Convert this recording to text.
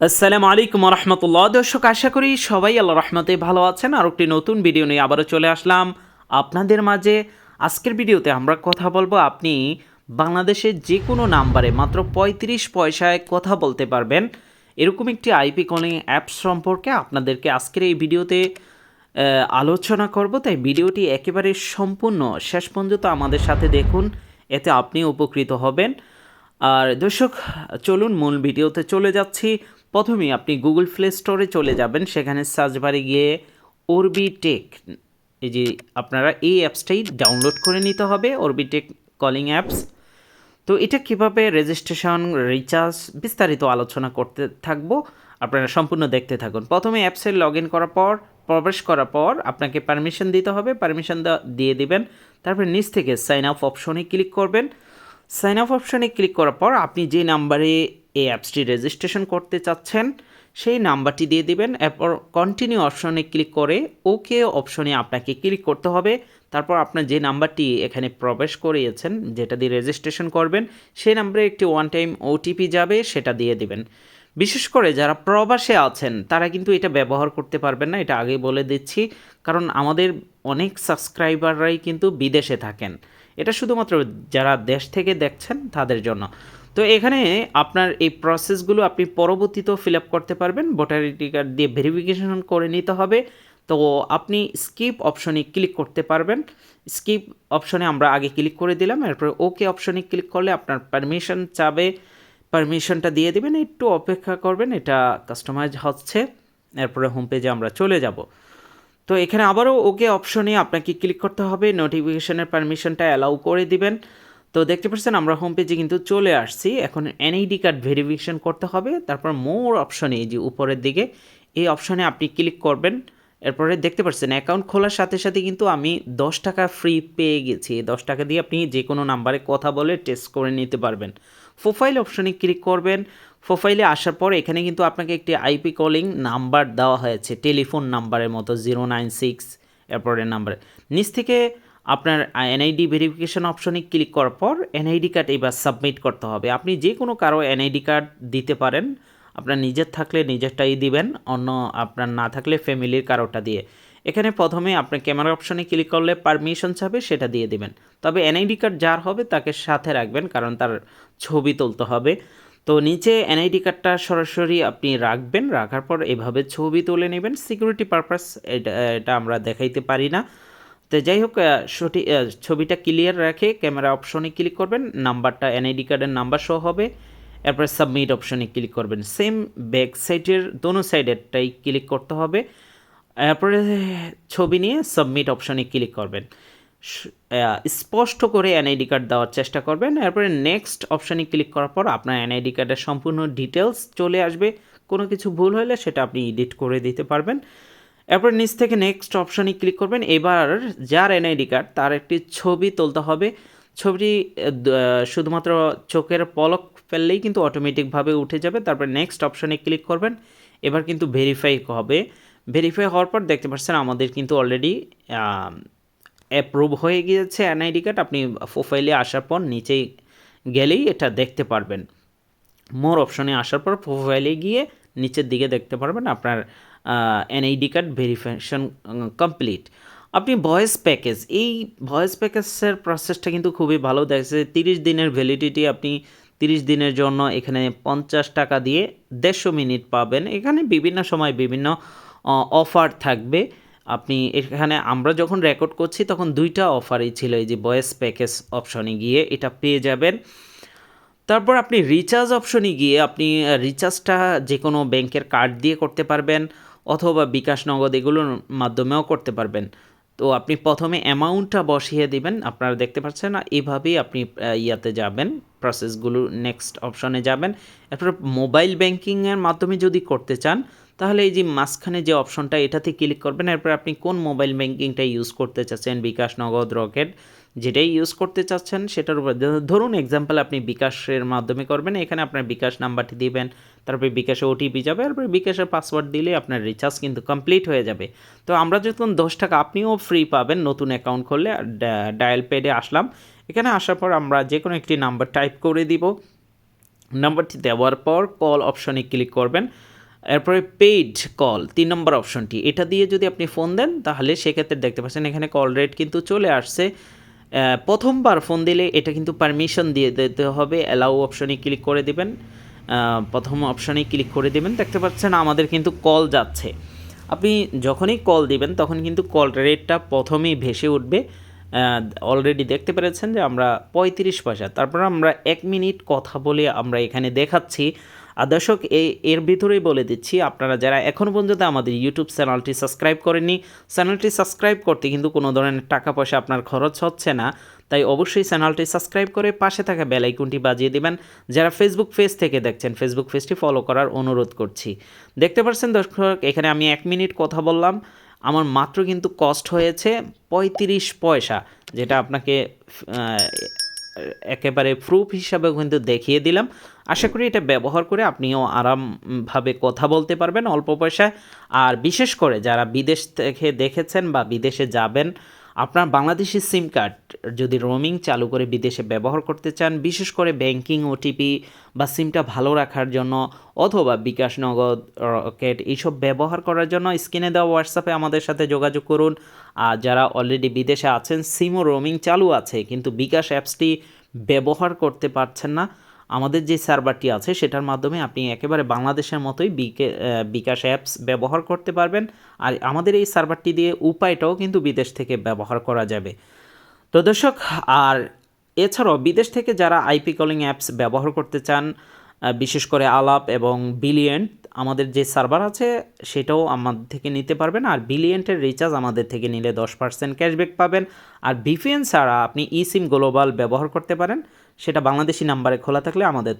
আসসালামু আলাইকুম রহমতুল্লাহ দর্শক, আশা করি সবাই আল্লাহ রহমতে ভালো আছেন। আর একটি নতুন ভিডিও নিয়ে আবারও চলে আসলাম আপনাদের মাঝে। আজকের ভিডিওতে আমরা কথা বলব, আপনি বাংলাদেশের যে কোনো নাম্বারে মাত্র পঁয়ত্রিশ পয়সায় কথা বলতে পারবেন। এরকম একটি আইপি কলিং অ্যাপস সম্পর্কে আপনাদেরকে আজকের এই ভিডিওতে আলোচনা করব। তাই ভিডিওটি একেবারে সম্পূর্ণ শেষ পর্যন্ত আমাদের সাথে দেখুন, এতে আপনি উপকৃত হবেন। আর দর্শক, চলুন মূল ভিডিওতে চলে যাচ্ছি। প্রথমেই আপনি গুগল প্লে স্টোরে চলে যাবেন, সেখানে সার্চ বারে গিয়ে অরবিটেক এই যে আপনারা এই অ্যাপসটাই ডাউনলোড করে নিতে হবে অরবিটেক কলিং অ্যাপস তো এটা কীভাবে রেজিস্ট্রেশন রিচার্জ বিস্তারিত আলোচনা করতে থাকব, আপনারা সম্পূর্ণ দেখতে থাকুন। প্রথমে অ্যাপসে লগ ইন করার পর, প্রবেশ করার পর আপনাকে পারমিশন দিতে হবে পারমিশন দিয়ে দিবেন। তারপর নিচ থেকে সাইন আপ অপশনে ক্লিক করবেন। সাইন আপ অপশনে ক্লিক করার পর আপনি যে নাম্বারে এই অ্যাপসটি রেজিস্ট্রেশন করতে চাচ্ছেন, সেই নাম্বারটি দিয়ে দিবেন, এরপর কন্টিনিউ অপশনে ক্লিক করে ওকে অপশনে আপনাকে ক্লিক করতে হবে। তারপর আপনার যে নাম্বারটি এখানে প্রবেশ করিয়েছেন, যেটা দিয়ে রেজিস্ট্রেশন করবেন, সেই নাম্বারে একটি ওয়ান টাইম ওটিপি যাবে, সেটা দিয়ে দিবেন। বিশেষ করে যারা প্রবাসে আছেন, তারা কিন্তু এটা ব্যবহার করতে পারবেন না, এটা আগে বলে দিচ্ছি। কারণ আমাদের অনেক সাবস্ক্রাইবাররাই কিন্তু বিদেশে থাকেন। এটা শুধুমাত্র যারা দেশ থেকে দেখছেন, তাদের জন্য। তো এখানে আপনার এই প্রসেসগুলো আপনি পরবর্তীতেও ফিল আপ করতে পারবেন। ভোটার আইডি কার্ড দিয়ে ভেরিফিকেশন করে নিতে হবে। তো আপনি স্কিপ অপশনে ক্লিক করতে পারবেন। স্কিপ অপশনে আমরা আগে ক্লিক করে দিলাম। এরপরে ওকে অপশনে ক্লিক করলে আপনার পারমিশন চাবে। পারমিশনটা দিয়ে দেবেন। একটু অপেক্ষা করবেন। এটা কাস্টমাইজ হচ্ছে। এরপরে হোম পেজে আমরা চলে যাব। তো এখানে আবারও ওকে অপশনে আপনাকে ক্লিক করতে হবে। নোটিফিকেশনের পারমিশনটা অ্যালাউ করে দিবেন। তো দেখতে পাচ্ছেন, আমরা হোম পেজে কিন্তু চলে আসছি। এখন এনআইডি কার্ড ভেরিফিকেশন করতে হবে। তারপর মোর অপশনে এই যে উপরের দিকে, এই অপশনে আপনি ক্লিক করবেন। এরপরে দেখতে পাচ্ছেন অ্যাকাউন্ট খোলার সাথে সাথে কিন্তু আমি দশ টাকা ফ্রি পেয়ে গেছি। দশ টাকা দিয়ে আপনি যে কোনো নাম্বারে কথা বলে টেস্ট করে নিতে পারবেন। প্রোফাইল অপশনে ক্লিক করবেন। প্রোফাইলে আসার পর এখানে কিন্তু আপনাকে একটি আইপি কলিং নাম্বার দেওয়া হয়েছে। টেলিফোন নাম্বারের মতো জিরো নাইন সিক্স এরপরের নাম্বারে নিচ থেকে আপনার এনআইডি ভেরিফিকেশন অপশনে ক্লিক করার পর এনআইডি কার্ড এবার সাবমিট করতে হবে। আপনি যে কোনো কারও এনআইডি কার্ড দিতে পারেন। আপনার নিজের থাকলে নিজেরটাই দিবেন, অন্য আপনার না থাকলে ফ্যামিলির কারোটা দিয়ে। এখানে প্রথমে আপনার ক্যামেরা অপশনে ক্লিক করলে পারমিশন চাবে, সেটা দিয়ে দিবেন। তবে এনআইডি কার্ড যার হবে তাকে সাথে রাখবেন, কারণ তার ছবি তুলতে হবে। তো নিচে এনআইডি কার্ডটা সরাসরি আপনি রাখবেন, রাখার পর এভাবে ছবি তুলে নেবেন। সিকিউরিটি পারপাস এটা এটা আমরা দেখাইতে পারি না। তো যাই হোক সঠিক ছবিটা ক্লিয়ার রাখে ক্যামেরা অপশনে ক্লিক করবেন নাম্বারটা এনআইডি কার্ডের নাম্বার সহ হবে, এরপরে সাবমিট অপশনে ক্লিক করবেন। সেম ব্যাক সাইডের দোনো সাইডেরটাই ক্লিক করতে হবে, এরপরে ছবি নিয়ে সাবমিট অপশনে ক্লিক করবেন। স্পষ্ট করে এনআইডি কার্ড দেওয়ার চেষ্টা করবেন, এরপরে নেক্সট অপশানে ক্লিক করার পর আপনার এনআইডি কার্ডের সম্পূর্ণ ডিটেলস চলে আসবে। কোনো কিছু ভুল হলে সেটা আপনি এডিট করে দিতে পারবেন। এরপর নিচ থেকে নেক্সট অপশানে ক্লিক করবেন। এবার যার এনআইডি কার্ড তার একটি ছবি তুলতে হবে। ছবিটি শুধুমাত্র চোখের পলক ফেললেই কিন্তু অটোমেটিকভাবে উঠে যাবে। তারপর নেক্সট অপশানে ক্লিক করবেন। এবার কিন্তু ভেরিফাই হবে। ভেরিফাই হওয়ার পর দেখতে পাচ্ছেন আমাদের কিন্তু অলরেডি অ্যাপ্রুভ হয়ে গিয়েছে এনআইডি কার্ড আপনি প্রোফাইলে আসার পর নিচেই গেলেই এটা দেখতে পারবেন। মোর অপশনে আসার পর প্রোফাইলে গিয়ে নিচের দিকে দেখতে পারবেন। আপনার এনআইডি কার্ড ভেরিফিকেশন কমপ্লিট আপনি ভয়েস প্যাকেজ এই ভয়েস প্যাকেজের প্রসেসটা কিন্তু খুবই ভালো। দেখছে তিরিশ দিনের ভ্যালিডিটি আপনি তিরিশ দিনের জন্য এখানে পঞ্চাশ টাকা দিয়ে দেড়শো মিনিট পাবেন। এখানে বিভিন্ন সময় বিভিন্ন অফার থাকবে। আপনি এখানে আমরা যখন রেকর্ড করছি তখন দুইটা অফারই ছিল এই যে ভয়েস প্যাকেজ অপশনে গিয়ে, এটা পেয়ে যাবেন। তারপর আপনি রিচার্জ অপশনে গিয়ে আপনি রিচার্জটা যে কোনো ব্যাংকের কার্ড দিয়ে করতে পারবেন। অথবা বিকাশ নগদ এগুলোর মাধ্যমেও করতে পারবেন। তো আপনি প্রথমে অ্যামাউন্টটা বসিয়ে দিবেন। আপনারা দেখতে পাচ্ছেন না, এভাবেই আপনি ইয়াতে যাবেন প্রসেসগুলো নেক্সট অপশনে যাবেন। এরপর মোবাইল ব্যাংকিংয়ের মাধ্যমে যদি করতে চান তাহলে এই যে মাঝখানে যে অপশনটা, এটাতে ক্লিক করবেন। এরপর আপনি কোন মোবাইল ব্যাংকিংটা ইউজ করতে চাচ্ছেন? বিকাশ নগদ রকেট যেটাই ইউজ করতে চাচ্ছেন, সেটার উপর ধরুন এক্সাম্পল আপনি বিকাশের মাধ্যমে করবেন। এখানে আপনার বিকাশ নাম্বারটি দিবেন, তারপরে বিকাশে ওটিপি যাবে, তারপরে বিকাশের পাসওয়ার্ড দিলে আপনার রিচার্জ কিন্তু কমপ্লিট হয়ে যাবে। তো আমরা যখন দশ টাকা আপনিও ফ্রি পাবেন নতুন অ্যাকাউন্ট খুললে ডায়াল পেডে আসলাম। এখানে আসার পর আমরা যে কোনো একটি নাম্বার টাইপ করে দিব। নাম্বারটি দেওয়ার পর কল অপশনে ক্লিক করবেন। এরপরে পেইড কল তিন নম্বর অপশনটি এটা দিয়ে যদি আপনি ফোন দেন, তাহলে সেক্ষেত্রে দেখতে পাচ্ছেন এখানে কল রেট কিন্তু চলে আসছে। প্রথমবার ফোন দিলে এটা কিন্তু পারমিশন দিয়ে দিতে হবে। অ্যালাউ অপশনে ক্লিক করে দেবেন। প্রথম অপশনে ক্লিক করে দিবেন। দেখতে পাচ্ছেন আমাদের কিন্তু কল যাচ্ছে। আপনি যখনই কল দিবেন, তখন কিন্তু কল রেটটা প্রথমেই ভেসে উঠবে। অলরেডি দেখতে পেরেছেন যে আমরা পঁয়ত্রিশ পয়সা। তারপর আমরা এক মিনিট কথা বলে আমরা এখানে দেখাচ্ছি। আর দর্শক এই এর ভিতরেই বলে দিচ্ছি, আপনারা যারা এখনও পর্যন্ত আমাদের ইউটিউব চ্যানেলটি সাবস্ক্রাইব করেননি, চ্যানেলটি সাবস্ক্রাইব করতে কিন্তু কোনো ধরনের টাকা পয়সা আপনার খরচ হচ্ছে না। তাই অবশ্যই চ্যানেলটি সাবস্ক্রাইব করে পাশে থাকা বেল আইকনটি বাজিয়ে দিবেন, যারা ফেসবুক পেজ থেকে দেখছেন ফেসবুক পেজটি ফলো করার অনুরোধ করছি। দেখতে পাচ্ছেন দর্শক, এখানে আমি এক মিনিট কথা বললাম, আমার মাত্র কিন্তু কস্ট হয়েছে পঁয়ত্রিশ পয়সা, যেটা আপনাকে একেবারে প্রুফ হিসাবে কিন্তু দেখিয়ে দিলাম। আশা করি এটা ব্যবহার করে আপনিও আরামভাবে কথা বলতে পারবেন অল্প পয়সায়। আর বিশেষ করে যারা বিদেশ থেকে দেখেছেন বা বিদেশে যাবেন আপনার বাংলাদেশি সিম কার্ড যদি রোমিং চালু করে বিদেশে ব্যবহার করতে চান, বিশেষ করে ব্যাংকিং ওটিপি বা সিমটা ভালো রাখার জন্য অথবা বিকাশ নগদ, রকেট এইসব ব্যবহার করার জন্য স্ক্রিনে দেওয়া হোয়াটসঅ্যাপে আমাদের সাথে যোগাযোগ করুন। আর যারা অলরেডি বিদেশে আছেন, সিমও রোমিং চালু আছে, কিন্তু বিকাশ অ্যাপসটি ব্যবহার করতে পারছেন না আমাদের যে সার্ভারটি আছে, সেটার মাধ্যমে আপনি একেবারে বাংলাদেশের মতোই বিকে বিকাশ অ্যাপস ব্যবহার করতে পারবেন। আর আমাদের এই সার্ভারটি দিয়ে উপায়টাও কিন্তু বিদেশ থেকে ব্যবহার করা যাবে। তো দর্শক, আর এছাড়াও বিদেশ থেকে যারা আইপি কলিং অ্যাপস ব্যবহার করতে চান বিশেষ করে আলাপ এবং বিলিয়েন্ট, আমাদের যে সার্ভার আছে, সেটাও আমাদের থেকে নিতে পারবেন। আর বিলিয়েন্টের রিচার্জ আমাদের থেকে নিলে দশ পার্সেন্ট ক্যাশব্যাক পাবেন। আর ভিপিএন ছাড়া আপনি ই সিম গ্লোবাল ব্যবহার করতে পারেন। সেটা বাংলাদেশি নাম্বারে খোলা থাকলে আমাদের